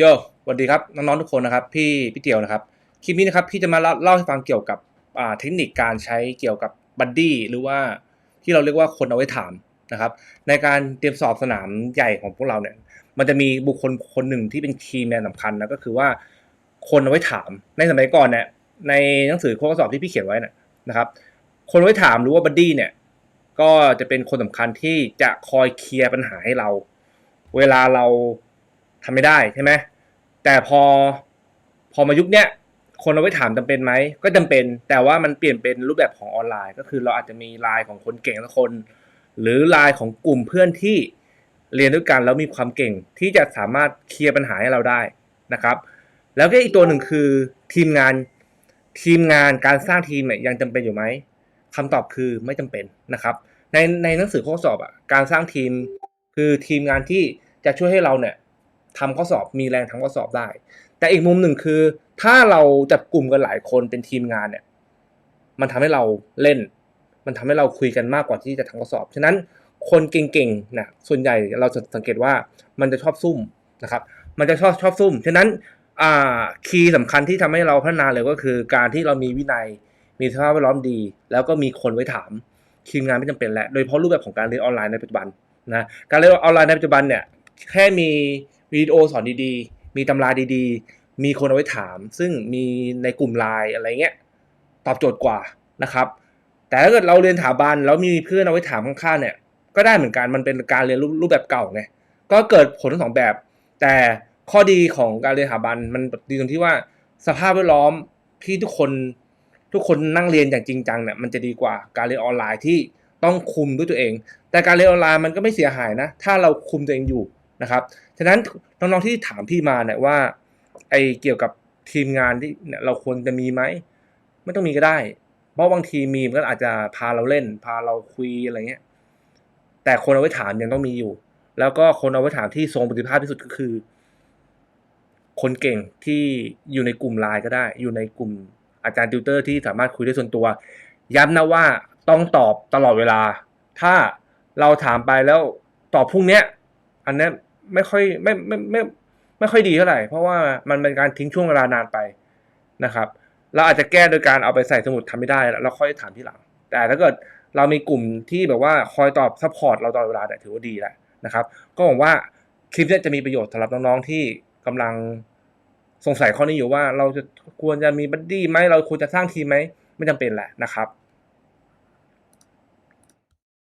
โยสวัสดีครับน้องๆทุกคนนะครับ พี่พี่เตียวนะครับ คลิปนี้นะครับพี่จะมาเล่าเล่าให้ฟังเกี่ยวกับเทคนิคการใช้เกี่ยวกับบัดดี้หรือว่าที่เราเรียกว่าคนเอาไว้ถามนะครับ ในการเตรียมสอบสนามใหญ่ของพวกเราเนี่ย มันจะมีบุคคลคนหนึ่งที่เป็นคีย์แมนสำคัญนะก็คือว่าคนเอาไว้ถาม ในสมัยก่อนเนี่ยในหนังสือข้อสอบที่พี่เขียนไว้นะนะครับ คนเอาไว้ถามหรือว่าบัดดี้เนี่ยก็จะเป็นคนสำคัญที่จะคอยเคลียร์ปัญหาให้เรา เวลาเรา ทำไม่ได้ใช่ไหมแต่พอพอมายุคเนี้ยคนเอาไว้ถามจำเป็นไหมก็จำเป็น แต่ว่ามันเปลี่ยนเป็นรูปแบบของออนไลน์ ก็คือเราอาจจะมีไลน์ของคนเก่งสักคน หรือไลน์ของกลุ่มเพื่อนที่เรียนด้วยกันแล้วมีความเก่งที่จะสามารถเคลียร์ปัญหาให้เราได้นะครับ แล้วก็อีกตัวหนึ่งคือทีมงานทีมงานการสร้างทีมเนี่ยยังจำเป็นอยู่ไหมคำตอบคือไม่จำเป็นนะครับ ในในหนังสือข้อสอบอะการสร้างทีมคือทีมงานที่จะช่วยให้เราเนี่ย ทำข้อสอบมีแรงทำข้อสอบได้ แต่อีกมุมหนึ่งคือ ถ้าเราจับกลุ่มกันหลายคนเป็นทีมงานเนี่ย มันทำให้เราเล่น มันทำให้เราคุยกันมากกว่าที่จะทำข้อสอบ ฉะนั้นคนเก่งๆนะส่วนใหญ่เราจะสังเกตว่ามันจะชอบซุ่มนะครับ มันจะชอบชอบซุ่ม ฉะนั้นคีย์สำคัญที่ทำให้เราพัฒนาเลยก็คือ การที่เรามีวินัย มีสภาพแวดล้อมดี แล้วก็มีคนไว้ถามทีมงานไม่จำเป็นแหล้วโดยเฉพาะรูปแบบของการเรียนออนไลน์ในปัจจุบันนะ การเรียนออนไลน์ในปัจจุบันเนี่ยแค่มี วิดีโอสอนดีๆ มีตำราดีๆ มีคนเอาไว้ถาม ซึ่งมีในกลุ่มไลน์อะไรเงี้ยตอบโจทย์กว่านะครับ แต่ถ้าเกิดเราเรียนถาบันแล้วมีเพื่อนเอาไว้ถามข้างๆเนี่ยก็ได้เหมือนกันมันเป็นการเรียนรูปแบบเก่าไงก็เกิดผลทั้งสองแบบ แต่ข้อดีของการเรียนสถาบันมันดีตรงที่ว่าสภาพแวดล้อมที่ทุกคนทุกคนนั่งเรียนอย่างจริงจังเนี่ยมันจะดีกว่าการเรียนออนไลน์ที่ต้องคุมด้วยตัวเอง แต่การเรียนออนไลน์มันก็ไม่เสียหายนะ ถ้าเราคุมตัวเองอยู่ นะครับฉะนั้นน้องๆที่ถามพี่มาเนี่ยว่าไอเกี่ยวกับทีมงานที่เนี่ยเราควรจะมีไหมไม่ต้องมีก็ได้ เพราะบางทีมีมันก็อาจจะพาเราเล่น พาเราคุยอะไรเงี้ยแต่คนเอาไว้ถามยังต้องมีอยู่ แล้วก็คนเอาไว้ถามที่ทรงประสิทธิภาพที่สุดก็คือ คนเก่งที่อยู่ในกลุ่มไลน์ก็ได้ อยู่ในกลุ่มอาจารย์ติวเตอร์ที่สามารถคุยได้ส่วนตัว ย้ำนะว่าต้องตอบตลอดเวลา ถ้าเราถามไปแล้วตอบพรุ่งนี้อันนี้ ไม่ค่อยไม่ไม่ไม่ไม่ค่อยดีเท่าไหร่เพราะว่ามันเป็นการทิ้งช่วงเวลานานไปนะครับเราอาจจะแก้โดยการเอาไปใส่สมุดทำไม่ได้แล้วเราค่อยถามที่หลัง แต่ถ้าเกิดเรามีกลุ่มที่แบบว่าคอยตอบซัพพอร์ตเราตลอดเวลาเนี่ยถือว่าดีแล้วนะครับ ก็หวังว่าคลิปนี้จะมีประโยชน์สำหรับน้องๆที่กำลังสงสัยข้อนี้อยู่ว่าเราจะควรจะมีบัดดี้ไหมเราควรจะสร้างทีมไหมไม่จำเป็นแหละนะครับ